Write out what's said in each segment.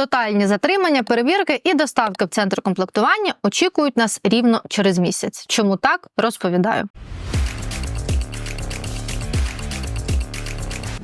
Тотальні затримання, перевірки і доставки в центр комплектування очікують нас рівно через місяць. Чому так розповідаю.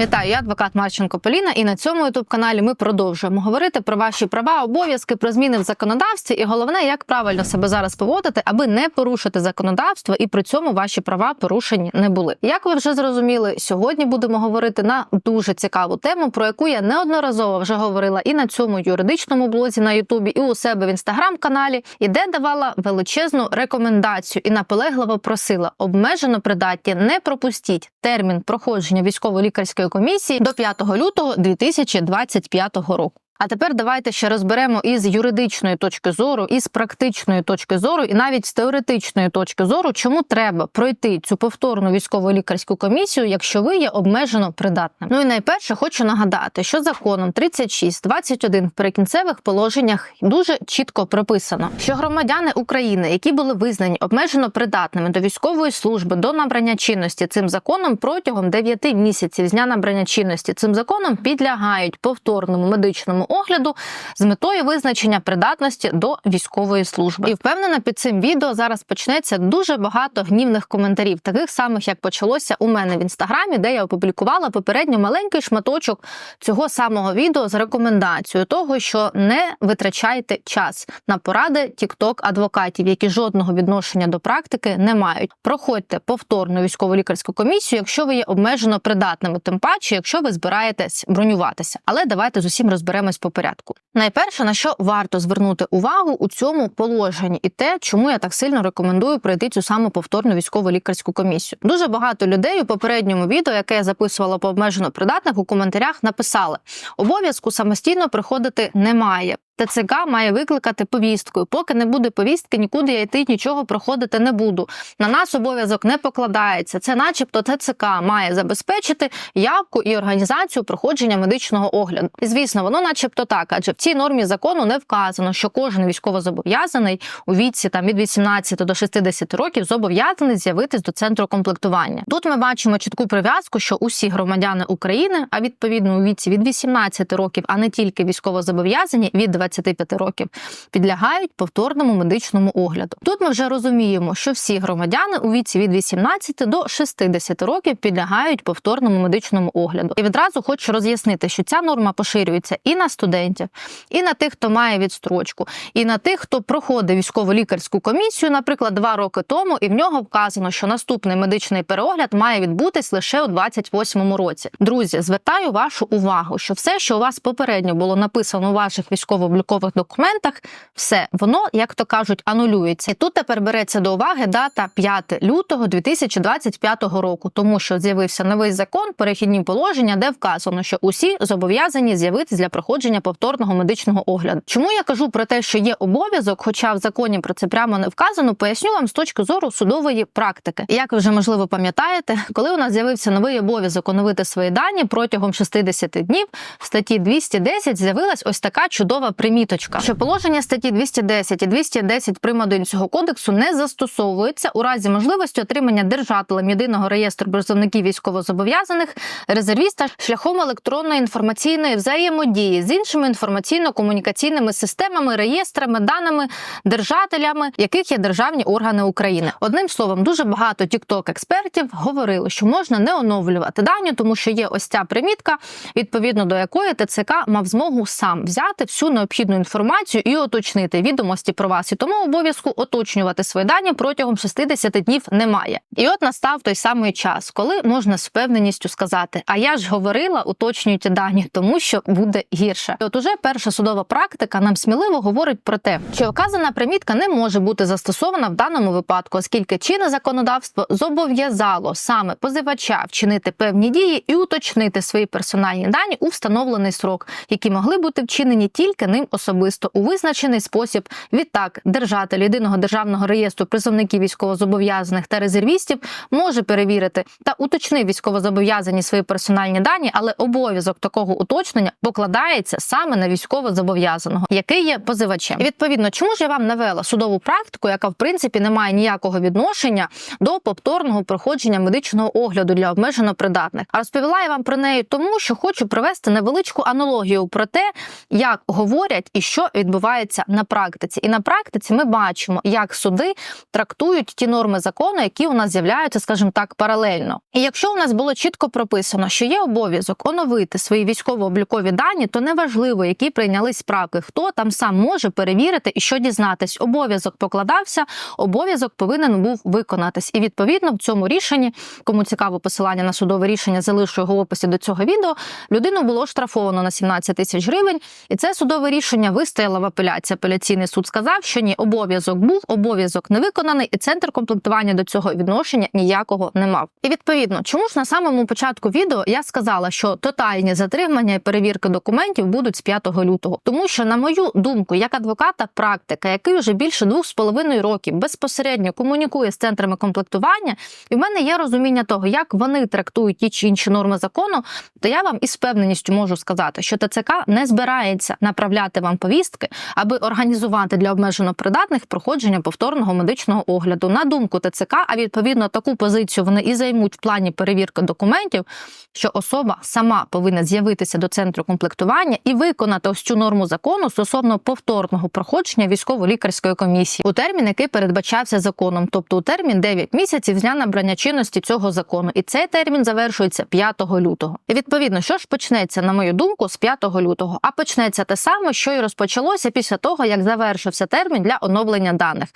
Вітаю, я адвокат Марченко Поліна, і на цьому ютуб каналі ми продовжуємо говорити про ваші права, обов'язки, про зміни в законодавстві, і головне, як правильно себе зараз поводити, аби не порушити законодавство, і при цьому ваші права порушені не були. Як ви вже зрозуміли, сьогодні будемо говорити на дуже цікаву тему, про яку я неодноразово вже говорила і на цьому юридичному блозі на Ютубі, і у себе в інстаграм-каналі, і де давала величезну рекомендацію і наполегливо просила обмежено придатні не пропустіть термін проходження військово-лікарської комісії до 5 лютого 2025 року. А тепер давайте ще розберемо із юридичної точки зору, із практичної точки зору, і навіть з теоретичної точки зору, чому треба пройти цю повторну військово-лікарську комісію, якщо ви є обмежено придатним. Ну і найперше хочу нагадати, що законом 36.21 в перекінцевих положеннях дуже чітко прописано, що громадяни України, які були визнані обмежено придатними до військової служби до набрання чинності цим законом протягом 9 місяців з дня набрання чинності цим законом підлягають повторному медичному огляду з метою визначення придатності до військової служби. І впевнена, під цим відео зараз почнеться дуже багато гнівних коментарів, таких самих як почалося у мене в інстаграмі, де я опублікувала попередньо маленький шматочок цього самого відео з рекомендацією того, що не витрачайте час на поради тікток адвокатів, які жодного відношення до практики не мають. Проходьте повторну військово-лікарську комісію, якщо ви є обмежено придатними, тим паче, якщо ви збираєтесь бронюватися. Але давайте з усім розберемось по порядку. Найперше на що варто звернути увагу у цьому положенні, і те, чому я так сильно рекомендую пройти цю саму повторну військово-лікарську комісію. Дуже багато людей у попередньому відео, яке я записувала по обмежено придатних, у коментарях написали: обов'язку самостійно приходити немає. ТЦК має викликати повісткою. Поки не буде повістки, нікуди я йти нічого проходити не буду. На нас обов'язок не покладається. Це, начебто, ТЦК має забезпечити явку і організацію проходження медичного огляду. І звісно, воно, начебто, так, адже в цій нормі закону не вказано, що кожен військовозобов'язаний у віці там від 18 до 60 років зобов'язаний з'явитись до центру комплектування. Тут ми бачимо чітку прив'язку, що усі громадяни України, а відповідно у віці від 18 років, а не тільки військовозобов'язані від 25 років, підлягають повторному медичному огляду. Тут ми вже розуміємо, що всі громадяни у віці від 18 до 60 років підлягають повторному медичному огляду. І відразу хочу роз'яснити, що ця норма поширюється і на студентів, і на тих, хто має відстрочку, і на тих, хто проходить військово-лікарську комісію, наприклад, два роки тому, і в нього вказано, що наступний медичний переогляд має відбутись лише у 28-му році. Друзі, звертаю вашу увагу, що все, що у вас попередньо було написано у ваших військово-облікових документах, все воно, як то кажуть, анулюється. І тут тепер береться до уваги дата 5 лютого 2025 року, тому що з'явився новий закон, перехідні положення, де вказано, що усі зобов'язані з'явитись для проходження повторного медичного огляду. Чому я кажу про те, що є обов'язок, хоча в законі про це прямо не вказано, поясню вам з точки зору судової практики. Як ви вже можливо пам'ятаєте, коли у нас з'явився новий обов'язок оновити свої дані протягом 60 днів, в статті 210 з'явилась ось така чудова приміточка, що положення статті 210 і 210 прим. 1 цього кодексу не застосовується у разі можливості отримання держателем єдиного реєстру представників військовозобов'язаних резервіста шляхом електронної інформаційної взаємодії з іншими інформаційно-комунікаційними системами, реєстрами, даними держателями, яких є державні органи України. Одним словом, дуже багато тікток експертів говорили, що можна не оновлювати дані, тому що є ось ця примітка, відповідно до якої ТЦК мав змогу сам взяти всю необхідну інформацію і уточнити відомості про вас. І тому обов'язку уточнювати свої дані протягом 60 днів немає. І от настав той самий час, коли можна з впевненістю сказати: А я ж говорила, уточнюйте дані, тому що буде гірше. І От уже перша судова практика нам сміливо говорить про те, що вказана примітка не може бути застосована в даному випадку, оскільки чинне законодавство зобов'язало саме позивача вчинити певні дії і уточнити свої персональні дані у встановлений срок, які могли бути вчинені тільки ним ним особисто у визначений спосіб. Відтак, держатель єдиного державного реєстру призовників військовозобов'язаних та резервістів може перевірити та уточнив військовозобов'язані свої персональні дані, але обов'язок такого уточнення покладається саме на військовозобов'язаного, який є позивачем. І відповідно, чому ж я вам навела судову практику, яка в принципі не має ніякого відношення до повторного проходження медичного огляду для обмежено придатних. А розповіла я вам про неї тому, що хочу провести невеличку аналогію про те, як говорять і що відбувається на практиці. І на практиці ми бачимо, як суди трактують ті норми закону, які у нас з'являються, скажімо так, паралельно. І якщо у нас було чітко прописано, що є обов'язок оновити свої військово-облікові дані, то неважливо, які прийняли справки, хто там сам може перевірити і що дізнатись. Обов'язок покладався, обов'язок повинен був виконатись. І відповідно в цьому рішенні, кому цікаво посилання на судове рішення, залишу його в описі до цього відео. Людину було штрафовано на 17 тисяч гривень, і це судове рішення вистояло в апеляції. Апеляційний суд сказав, що ні, обов'язок був, обов'язок не виконаний, і центр комплектування до цього відношення ніякого не мав. І відповідно, чому ж на самому початку відео я сказала, що тотальні затримання і перевірки документів будуть з 5 лютого, тому що, на мою думку, як адвоката практика, який вже більше двох з половиною років безпосередньо комунікує з центрами комплектування, і в мене є розуміння того, як вони трактують ті чи інші норми закону, то я вам із впевненістю можу сказати, що ТЦК не збирається направляти вам повістки, аби організувати для обмежено придатних проходження повторного медичного огляду. На думку ТЦК, а відповідно таку позицію вони і займуть в плані перевірки документів, що особа сама повинна з'явитися до центру комплектування і виконати ось цю норму закону стосовно повторного проходження військово-лікарської комісії у термін, який передбачався законом, тобто у термін 9 місяців з дня набрання чинності цього закону. І цей термін завершується 5 лютого. І відповідно, що ж почнеться, на мою думку, з 5 лютого, а почнеться те саме, що і розпочалося після того, як завершився термін для оновлення даних.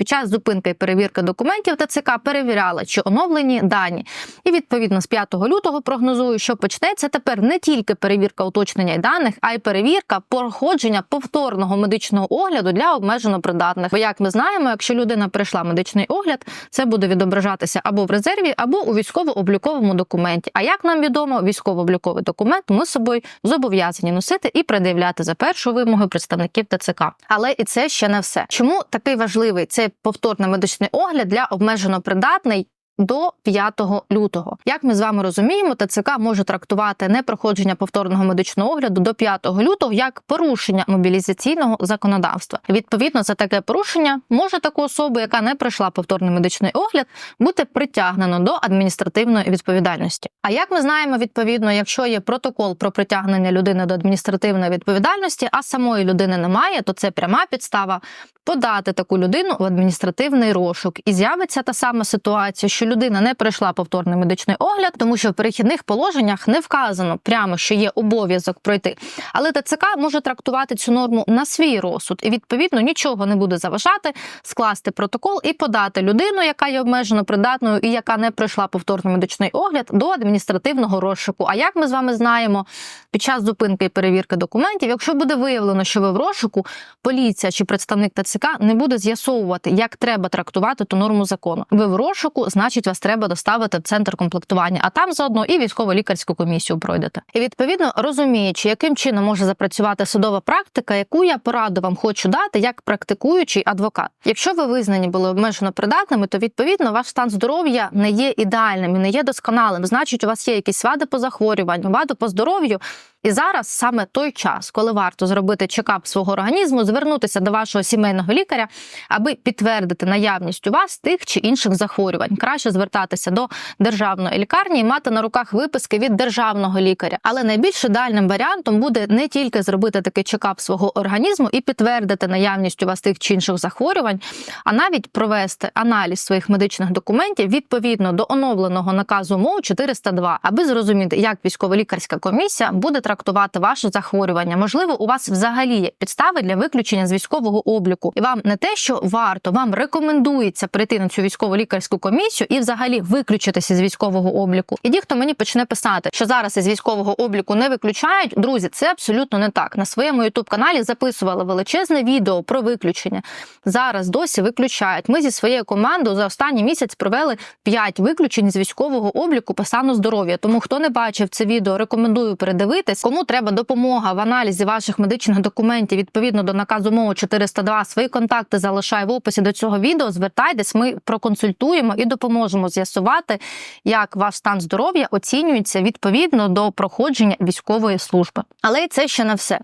Під час зупинки і перевірки документів ТЦК перевіряли, чи оновлені дані. І відповідно з 5 лютого прогнозую, що почнеться тепер не тільки перевірка уточнення даних, а й перевірка проходження повторного медичного огляду для обмежено придатних. Бо як ми знаємо, якщо людина пройшла медичний огляд, це буде відображатися або в резерві, або у військово-обліковому документі. А як нам відомо, військово-обліковий документ ми з собою зобов'язані носити і пред'являти за першою вимоги представників ТЦК. Але і це ще не все. Чому такий важливий цей повторний медичний огляд для обмежено придатний до 5 лютого. Як ми з вами розуміємо, ТЦК може трактувати непроходження повторного медичного огляду до 5 лютого як порушення мобілізаційного законодавства. Відповідно, за таке порушення може таку особу, яка не пройшла повторний медичний огляд, бути притягнено до адміністративної відповідальності. А як ми знаємо, відповідно, якщо є протокол про притягнення людини до адміністративної відповідальності, а самої людини немає, то це пряма підстава подати таку людину в адміністративний розшук. І з'явиться та сама ситуація, що людина не пройшла повторний медичний огляд, тому що в перехідних положеннях не вказано прямо, що є обов'язок пройти. Але ТЦК може трактувати цю норму на свій розсуд, і відповідно нічого не буде заважати скласти протокол і подати людину, яка є обмежено придатною і яка не пройшла повторний медичний огляд, до адміністративного розшуку. А як ми з вами знаємо, під час зупинки і перевірки документів, якщо буде виявлено, що ви в розшуку, поліція чи представник ТЦК не буде з'ясовувати, як треба трактувати ту норму закону. Ви в розшуку, значить, вас треба доставити в центр комплектування, а там заодно і військово-лікарську комісію пройдете. І відповідно розуміючи, яким чином може запрацювати судова практика, яку я пораду вам хочу дати як практикуючий адвокат. Якщо ви визнані були обмежено придатними, то відповідно ваш стан здоров'я не є ідеальним і не є досконалим. Значить, у вас є якісь вади по захворюванню, вади по здоров'ю. І зараз саме той час, коли варто зробити чекап свого організму, звернутися до вашого сімейного лікаря, аби підтвердити наявність у вас тих чи інших захворювань. Краще звертатися до державної лікарні і мати на руках виписки від державного лікаря. Але найбільш ідеальним варіантом буде не тільки зробити такий чекап свого організму і підтвердити наявність у вас тих чи інших захворювань, а навіть провести аналіз своїх медичних документів відповідно до оновленого наказу МОУ 402, аби зрозуміти, як військово-лікарська комісія буде трактувати ваше захворювання. Можливо, у вас взагалі є підстави для виключення з військового обліку, і вам не те, що варто, вам рекомендується прийти на цю військово лікарську комісію і взагалі виключитися з військового обліку. І ті, мені почне писати, що зараз із військового обліку не виключають, друзі, це абсолютно не так. На своєму ютуб каналі записувала величезне відео про виключення. Зараз досі виключають. Ми зі своєю командою за останній місяць провели 5 виключень з військового обліку по стану здоров'я. Тому хто не бачив це відео, рекомендую передивитись. Кому треба допомога в аналізі ваших медичних документів відповідно до наказу МОУ 402, свої контакти залишаю в описі до цього відео. Звертайтесь, ми проконсультуємо і допоможемо з'ясувати, як ваш стан здоров'я оцінюється відповідно до проходження військової служби. Але це ще не все.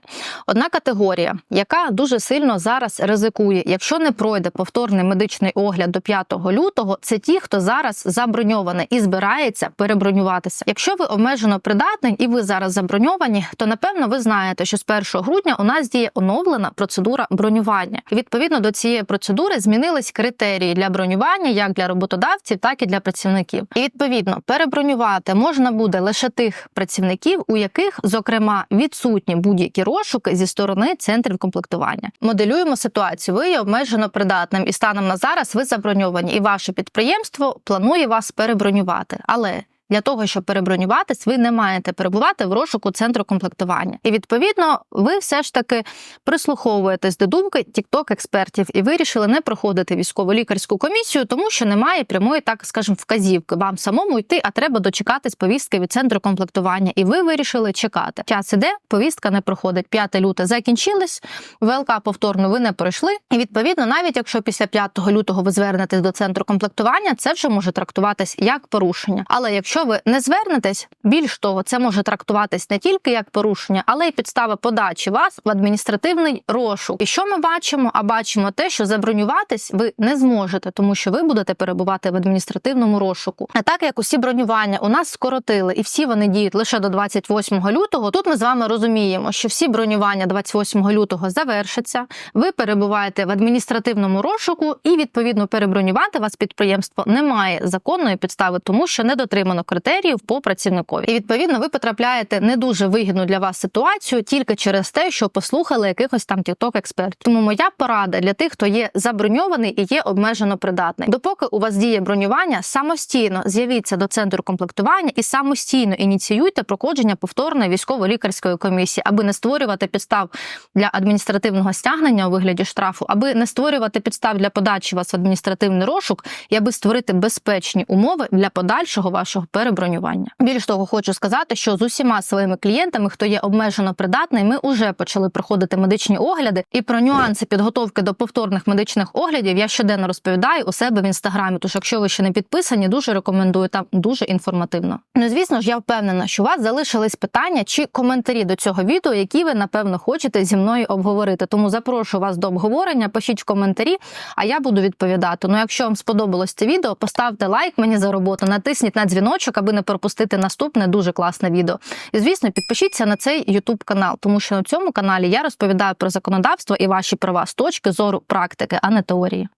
Одна категорія, яка дуже сильно зараз ризикує, якщо не пройде повторний медичний огляд до 5 лютого, це ті, хто зараз заброньований і збирається перебронюватися. Якщо ви обмежено придатний і ви зараз заброньовані, то напевно ви знаєте, що з 1 грудня у нас діє оновлена процедура бронювання. І відповідно до цієї процедури змінились критерії для бронювання як для роботодавців, так і для працівників. І відповідно перебронювати можна буде лише тих працівників, у яких, зокрема, відсутні будь-які розшуки зі сторони центрів комплектування. Моделюємо ситуацію. Ви є обмежено придатним, і станом на зараз ви заброньовані, і ваше підприємство планує вас перебронювати. Але для того, щоб перебронюватись, ви не маєте перебувати в розшуку центру комплектування. І відповідно, ви все ж таки прислуховуєтесь до думки тікток експертів і вирішили не проходити військово-лікарську комісію, тому що немає прямої, так скажемо, вказівки вам самому йти, а треба дочекатись повістки від центру комплектування. І ви вирішили чекати. Час іде, повістка не проходить. 5 люте закінчилось. ВЛК повторно ви не пройшли. І відповідно, навіть якщо після 5 лютого ви звернетесь до центру комплектування, це вже може трактуватись як порушення. Але якщо ви не звернетесь, більш того, це може трактуватись не тільки як порушення, але й підстава подачі вас в адміністративний розшук. І що ми бачимо? А бачимо те, що забронюватись ви не зможете, тому що ви будете перебувати в адміністративному розшуку. А так як усі бронювання у нас скоротили, і всі вони діють лише до 28 лютого. Тут ми з вами розуміємо, що всі бронювання 28 лютого завершаться. Ви перебуваєте в адміністративному розшуку, і відповідно перебронювати вас підприємство немає законної підстави, тому що не дотримано критеріїв по працівникові. І відповідно ви потрапляєте не дуже вигідну для вас ситуацію тільки через те, що послухали якихось там тікток експертів. Тому моя порада для тих, хто є заброньований і є обмежено придатний. Допоки у вас діє бронювання, самостійно з'явіться до центру комплектування і самостійно ініціюйте проходження повторної військово-лікарської комісії, аби не створювати підстав для адміністративного стягнення у вигляді штрафу, аби не створювати підстав для подачі вас в адміністративний розшук і аби створити безпечні умови для подальшого вашого перебронювання. Більш того, хочу сказати, що з усіма своїми клієнтами, хто є обмежено придатний, ми вже почали проходити медичні огляди. І про нюанси підготовки до повторних медичних оглядів я щоденно розповідаю у себе в інстаграмі. Тож, якщо ви ще не підписані, дуже рекомендую там дуже інформативно. Ну, звісно ж, я впевнена, що у вас залишились питання чи коментарі до цього відео, які ви напевно хочете зі мною обговорити. Тому запрошую вас до обговорення. Пишіть в коментарі, а я буду відповідати. Ну, якщо вам сподобалось це відео, поставте лайк мені за роботу, натисніть на дзвіночок, аби не пропустити наступне дуже класне відео. І звісно, підпишіться на цей YouTube канал, тому що на цьому каналі я розповідаю про законодавство і ваші права з точки зору практики, а не теорії.